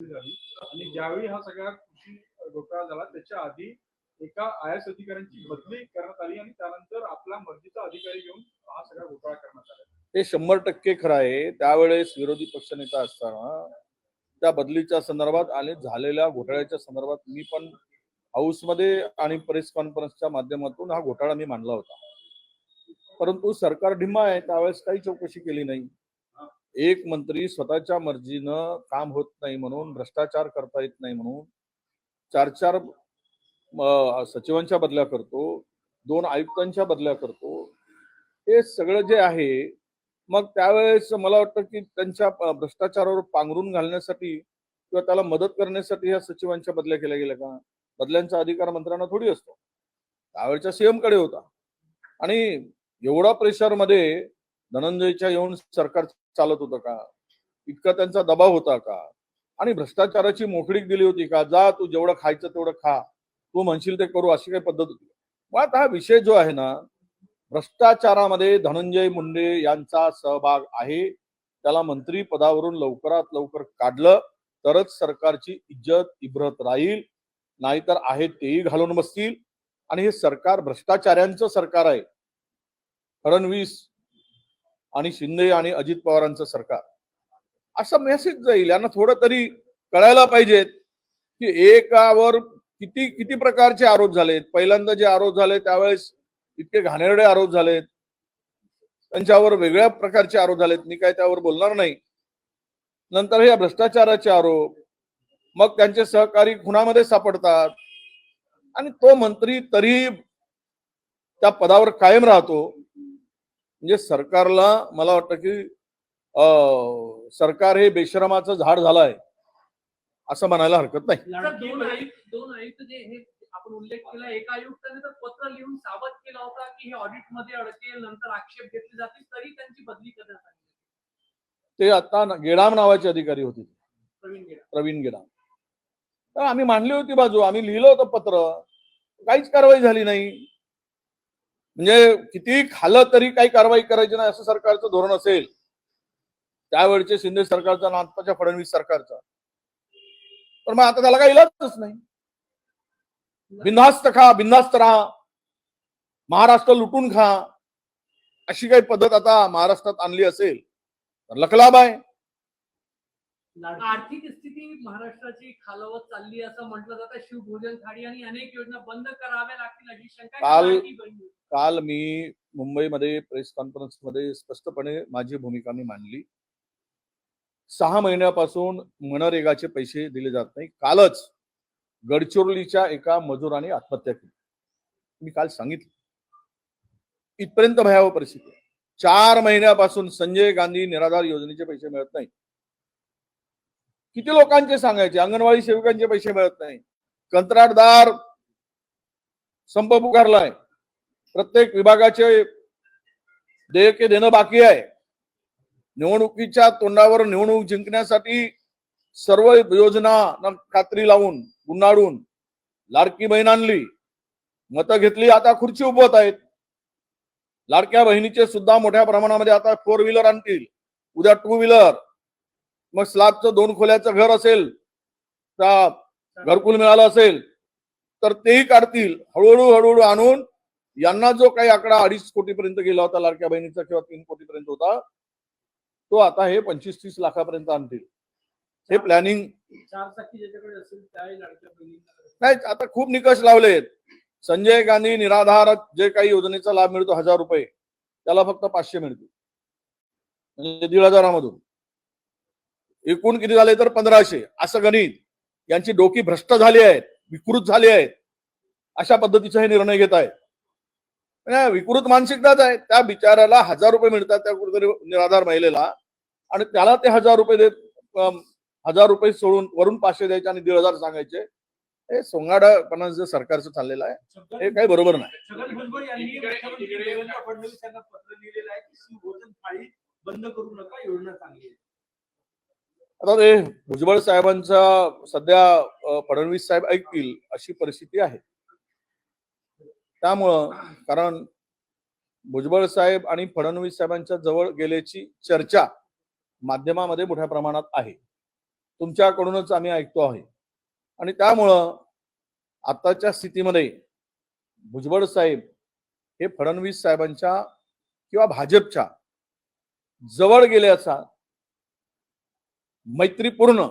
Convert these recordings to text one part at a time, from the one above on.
झाली आणि ज्यावेळी हा सगळा कृषी घोटाळा झाला त्याच्या आधी एका आय एस अधिकाऱ्यांची बदली करण्यात आली आणि त्यानंतर आपला मर्जीचा अधिकारी घेऊन हा सगळा घोटाळा करण्यात आला. ते शंभर टक्के खरं आहे. त्यावेळेस विरोधी पक्षनेता असताना त्या बदलीच्या संदर्भात आणि झालेल्या घोटाळ्याच्या संदर्भात मी पण हाऊसमध्ये आणि प्रेस कॉन्फरन्सच्या माध्यमातून हा घोटाळा मी मांडला होता. परंतु सरकार ढिम्मा आहे. त्यावेळेस काही चौकशी केली नाही. एक मंत्री स्वतःच्या मर्जीनं काम होत नाही म्हणून भ्रष्टाचार करता येत नाही म्हणून चार चार सचिवांच्या बदल्या करतो दोन आयुक्तांच्या बदल्या करतो हे सगळं जे आहे मग त्यावेळेस मला वाटतं की त्यांच्या भ्रष्टाचारावर पांघरून घालण्यासाठी किंवा त्याला मदत करण्यासाठी ह्या सचिवांच्या बदल्या केल्या गेल्या का? बदल्यांचा अधिकार मंत्र्यांना थोडी असतो. त्यावेळच्या सीएमकडे होता. आणि एवढा प्रेशरमध्ये धनंजयच्या येऊन सरकार चालत होतं का? इतका त्यांचा दबाव होता का? आणि भ्रष्टाचाराची मोकळीक दिली होती का? जा तू जेवढं खायचं तेवढं खा. तू म्हणशील ते करू अशी काही पद्धत होती. मग आता हा विषय जो आहे ना भ्रष्टाचारामध्ये धनंजय मुंडे यांचा सहभाग आहे. त्याला मंत्री पदावरून लवकरात लवकर काढलं. तरच सरकारची इज्जत इब्रत राहील. नाहीतर आहे तेही घालून बसतील. आणि हे सरकार भ्रष्टाचाऱ्यांचं सरकार आहे. फडणवीस आणि शिंदे आणि अजित पवारांचं सरकार. असा मेसेज जाईल. यांना थोडं तरी कळायला पाहिजेत की एकावर किती किती प्रकारचे आरोप झालेत. पहिल्यांदा जे आरोप झाले त्यावेळेस इतके घाणेरडे आरोप झालेत. त्यांच्यावर वेगळ्या प्रकारचे आरोप झालेत. मी काय त्यावर बोलणार नाही. नंतर हे भ्रष्टाचाराचे आरोप. मग त्यांचे सहकारी खुनामध्ये सापडतात. आणि तो मंत्री तरी त्या पदावर कायम राहतो. म्हणजे सरकारला मला वाटतं की अं, सरकार हे बेशरमाचं झाड झालं आहे असं म्हणायला हरकत नाही. दोन आयुक्त दोन आयुक्त जे हे आपण उल्लेख केला. एका आयुक्ताने तर पत्र लिहून सावध केला होता की हे ऑडिटमध्ये अडकेल नंतर आक्षेप घेतले जातील तरी त्यांची बदली करण्यात आली. ते आता गेडाम नावाचे अधिकारी होते. प्रवीण गेडाम. तर आम्ही मांडली होती बाजू. आम्ही लिहिलं होतं पत्र. काहीच कारवाई झाली नाही. म्हणजे किती खालं तरी काही कारवाई करायची नाही असं सरकारचं धोरण असेल त्यावेळचे शिंदे सरकारचा ना फडणवीस सरकारचा. तर मग आता त्याला काही इलाजच नाही. बिनधास्त खा बिनधास्त राहा. महाराष्ट्र लुटून खा. अशी काही पद्धत आता महाराष्ट्रात आणली असेल तर लकलाब आहे आर्थिक स्थिती महाराष्ट्राची खालावत चालली असं म्हटलं जातं. शिवभोजन थाळी आणि अनेक योजना बंद कराव्या लागतील अशी शंका काल- काल मी मुंबईमध्ये प्रेस कॉन्फरन्समध्ये स्पष्टपणे माझी भूमिका मी मांडली. सहा महिन्यापासून मनरेगाचे पैसे दिले जात नाही. कालच गडचिरोलीच्या एका मजुराने आत्महत्या केली. मी काल सांगितलं. इथपर्यंत भयावह परिस्थिती. चार महिन्यापासून संजय गांधी निराधार योजनेचे पैसे मिळत नाही. किती लोकांचे सांगायचे? अंगणवाडी सेविकांचे पैसे मिळत नाही. कंत्राटदार संप पुकारलाय. प्रत्येक विभागाचे देयके देणं बाकी आहे. निवडणुकीच्या तोंडावर निवडणूक जिंकण्यासाठी सर्व योजना खात्री लावून गुंडाळून लाडकी बहीण आणली. मतं घेतली आता खुर्ची उभवत आहेत. लाडक्या बहिणीचे सुद्धा मोठ्या प्रमाणामध्ये आता फोर व्हीलर आणतील. उद्या टू व्हीलर मग स्लॅबचं दोन खोल्याचं घर असेल त्या घरकुल मिळालं असेल तर तेही काढतील. हळूहळू हळूहळू आणून यांना जो काही आकडा अडीच कोटीपर्यंत गेला होता लाडक्या बहिणीचा किंवा तीन कोटीपर्यंत होता तो आता हे पंचवीस तीस लाखापर्यंत आणतील. हे प्लॅनिंग नाही आता खूप निकष लावलेत. संजय गांधी निराधार जे काही योजनेचा लाभ मिळतो हजार रुपये. त्याला फक्त पाचशे मिळतील. म्हणजे दीड हजारामधून. एकूण किती झाले तर पंधराशे. असं गणित. यांची डोकी भ्रष्ट झाली आहेत विकृत झाली आहेत. अशा पद्धतीचे हे निर्णय घेत आहेत. विकृत मानसिकताच आहे त्या बिचाऱ्याला हजार रुपये मिळतात त्या कुठेतरी निराधार महिलेला. आणि त्याला ते हजार रुपये देत हजार रुपये सोडून वरून पाचशे द्यायचे आणि दीड हजार सांगायचे हे सोंगाडपणा जे सरकारचं चाललेलं आहे हे काही बरोबर नाही. बंद करू नका योजना चांगली आहे. आता ते भुजबळ साहेबांचा सध्या फडणवीस साहेब ऐकतील अशी परिस्थिती आहे. त्यामुळं कारण भुजबळ साहेब आणि फडणवीस साहेबांच्या जवळ गेल्याची चर्चा माध्यमामध्ये मोठ्या प्रमाणात आहे. तुमच्याकडूनच आम्ही ऐकतो आहे. आणि त्यामुळं आताच्या स्थितीमध्ये भुजबळ साहेब हे फडणवीस साहेबांच्या किंवा भाजपच्या जवळ गेल्याचा मैत्रीपूर्ण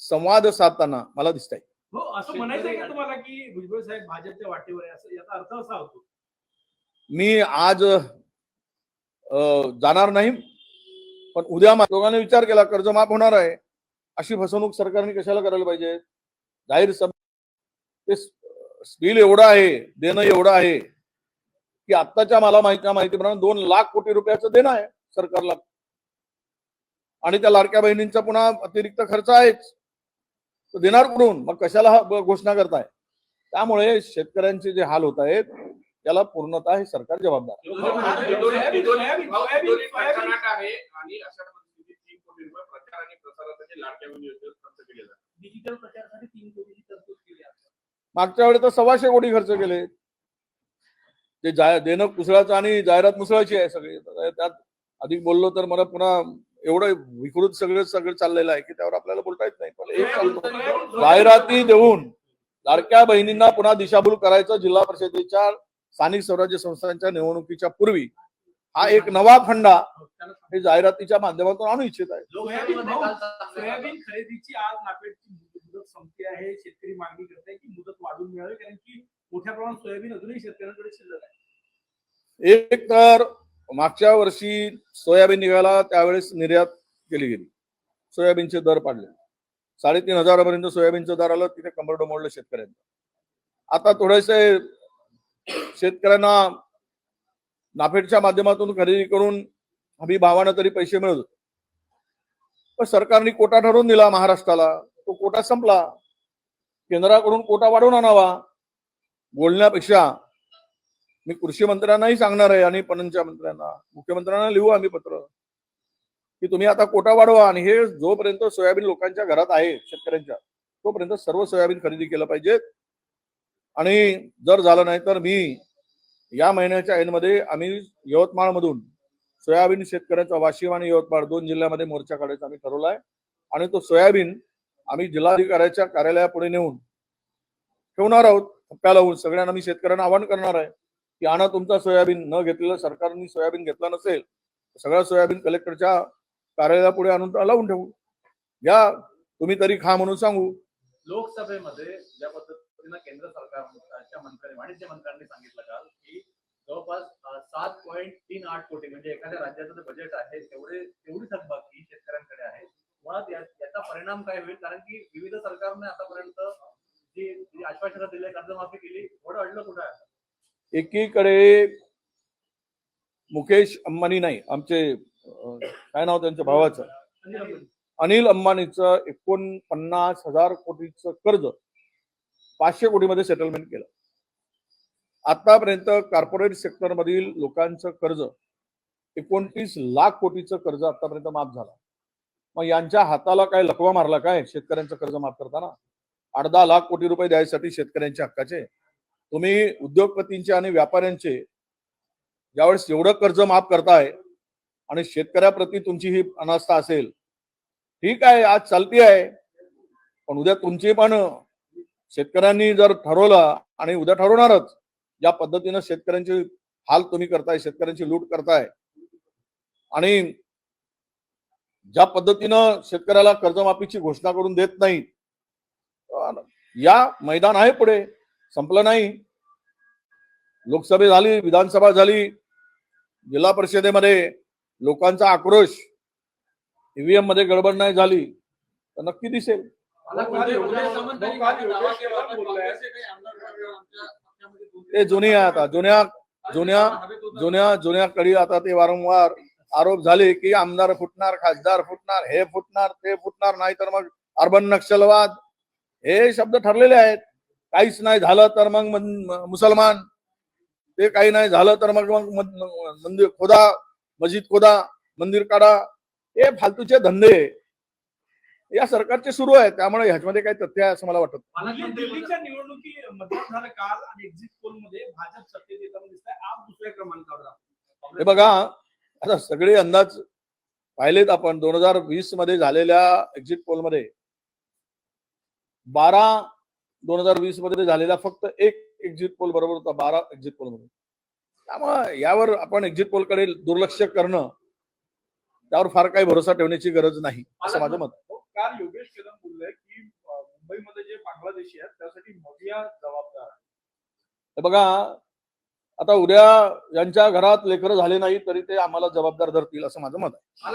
संवाद साधताना मला दिसत आहे हो असं म्हणायचं आहे का तुम्हाला की भुजबळ साहेब भाजपच्या वाटेवर आहे? असं याचा अर्थ असा होतो. मी आज जाणार नाही पण उद्या मा- दोघांनी विचार केला कर्ज माफ होणार आहे अशी फसवणूक सरकारने कशाला करायला पाहिजे? जाहीर सभ ते स्पील एवढं आहे देणं एवढं आहे की आत्ताच्या मला माहिती माहितीप्रमाणे दोन लाख कोटी रुपयाचं देणं आहे सरकारला. आणि त्या लाडक्या बहिणींचा पुन्हा अतिरिक्त खर्च आहेच. देणार कुठून मग कशाला घोषणा करताय? त्यामुळे शेतकऱ्यांचे जे हाल होत आहेत त्याला पूर्णतः हे सरकार जबाबदार मागच्या वेळी तर सव्वाशे कोटी खर्च केले. ते जाय देणं कुसळाचं आणि जाहिरात मुसळाची आहे सगळी. त्यात अधिक बोललो तर मला पुन्हा एवढं विकृत सगळं सगळं चाललेलं आहे की त्यावर आपल्याला बोलता येत नाही. पण एक सांगतो जाहिराती देऊन लाडक्या बहिणींना पुन्हा दिशाभूल करायचं जिल्हा परिषदेच्या स्थानिक स्वराज्य संस्थांच्या निवडणुकीच्या पूर्वी हा एक नवा फंडा हे जाहिरातीच्या माध्यमातून आणू इच्छित आहे. सोयाबीन खरेदीची आज नापेडची मुदत संपली आहे. शेतकरी मागणी करत आहे की मुदत वाढून मिळावी कारण की मोठ्या प्रमाणात सोयाबीन अजूनही शेतकऱ्यांकडे शिल्लक आहे. एक तर मागच्या वर्षी सोयाबीन निघाला त्यावेळेस निर्यात केली गेली. सोयाबीनचे दर पाडले. साडेतीन हजारापर्यंत सोयाबीनचं दर आलं तिथे कंबरडं मोडलं शेतकऱ्यांचं आता थोडेसे शेतकऱ्यांना नाफेडच्या माध्यमातून खरेदी करून हमी भावानं तरी पैसे मिळत होते. पण सरकारने कोटा ठरवून दिला महाराष्ट्राला. तो कोटा संपला. केंद्राकडून कोटा वाढवून आणावा. बोलण्यापेक्षा मी कृषी मंत्र्यांनाही सांगणार आहे आणि पणनच्या मंत्र्यांना. मुख्यमंत्र्यांना लिहू आम्ही पत्र. की तुम्ही आता कोटा वाढवा आणि हे जोपर्यंत सोयाबीन लोकांच्या घरात आहे शेतकऱ्यांच्या तोपर्यंत सर्व सोयाबीन खरेदी केलं पाहिजे. आणि जर झालं नाही तर मी या महिन्याच्या एंडमध्ये आम्ही यवतमाळमधून सोयाबीन शेतकऱ्यांचा वाशिम आणि यवतमाळ दोन जिल्ह्यामध्ये मोर्चा काढायचा आम्ही ठरवला आहे आणि तो सोयाबीन आम्ही जिल्हाधिकाऱ्याच्या कार्यालयापुढे नेऊन ठेवणार आहोत. थप्प्या लावून सगळ्यांना मी शेतकऱ्यांना आवाहन करणार आहे. की आणा तुमचा सोयाबीन न घेतलेलं सरकारने सोयाबीन घेतला नसेल तर सोयाबीन कलेक्टरच्या कार्यालया पुढे आणून लावून ठेवू. या तुम्ही तरी खा म्हणून सांगू. लोकसभेमध्ये ज्या पद्धतीनं केंद्र सरकारच्या मंत्र्यांनी वाणिज्य मंत्र्यांनी सांगितलं काल की जवळपास सात पॉईंट तीन आठ कोटी म्हणजे एखाद्या राज्याचं जे बजेट आहे तेवढे तेवढी थकबाकी शेतकऱ्यांकडे आहे. मुळात याचा परिणाम काय होईल? कारण की विविध सरकारने आतापर्यंत जी आश्वासनं दिले कर्जमाफी केली थोडं अडलं कुठं? आहे एकीकडे मुकेश अंबानी नाही आमचे काय नाव त्यांच्या भावाचं? अनिल अंबानीचं एकोणपन्नास हजार कोटीचं कर्ज पाचशे कोटीमध्ये सेटलमेंट केलं. आतापर्यंत कॉर्पोरेट सेक्टर मधील लोकांचं कर्ज एकोणतीस लाख कोटीचं कर्ज आतापर्यंत माफ झालं. मग यांच्या हाताला काय लकवा मारला काय? शेतकऱ्यांचं कर्ज माफ करताना? आठ दहा लाख कोटी रुपये द्यायसाठी शेतकऱ्यांच्या हक्काचे? तुम्ही उद्योगपतींचे आणि व्यापाऱ्यांचे ज्यावेळेस एवढं कर्ज माफ करताय आणि शेतकऱ्याप्रती तुमची ही अनास्था असेल ठीक आहे आज चालती आहे. पण उद्या तुमची पण शेतकऱ्यांनी जर ठरवलं आणि उद्या ठरवणारच ज्या पद्धतीनं शेतकऱ्यांचे हाल तुम्ही करताय शेतकऱ्यांची लूट करताय. आणि ज्या पद्धतीनं शेतकऱ्याला कर्जमाफीची घोषणा करून देत नाही या मैदान आहे पुढे. संपलं नाही. लोकसभा झाली विधानसभा झाली जिल्हा परिषदेमध्ये लोकांचा आक्रोश ईव्हीएममध्ये गडबड नाही झाली तर नक्की दिसेल. ते जुनी आहे आता. जुन्या जुन्या. जुन्या जुन्या कडी आता ते वारंवार आरोप झाले की आमदार फुटणार खासदार फुटणार हे फुटणार ते फुटणार नाही तर मग अर्बन नक्षलवाद हे शब्द ठरलेले आहेत. काहीच नाही झालं तर मग मुसलमान. ते काही नाही झालं तर मग मग मंदिर खोदा मस्जिद खोदा मंदिर काढा. हे फालतूचे धंदे. या सरकारचे सुरू आहेत. त्यामुळे ह्याच्यामध्ये काही तथ्य आहे असं मला वाटत. नाही. मला दिल्ली- दिल्ली- दिल्लीच्या निवडणुकी मतदान झालं काल आणि एक्झिट पोलमध्ये भाजप सत्तेत येताना दिसत आहे आप दुसऱ्या क्रमांकावर आहे. हे बघा आता सगळे अंदाज पाहिलेत आपण. दोन हजार वीसमध्ये झालेल्या एक्झिट पोलमध्ये बारा दोन हजार वीसमध्ये झालेला फक्त एक एक्झिट पोल बरोबर होता बारा एक्झिट पोलमध्ये त्यामुळे यावर आपण एक्झिट पोलकडे दुर्लक्ष करणं त्यावर फार काही भरोसा ठेवण्याची गरज नाही असं माझं मत. हो, काल योगेश कदम बोलले की मुंबईमध्ये जे बांगलादेशी आहेत त्यासाठी मोदिया जबाबदार आहे. हे बघा आता उद्या यांच्या घरात लेकरं झाले नाही तरी ते आम्हाला जबाबदार धरतील असं माझं मत आहे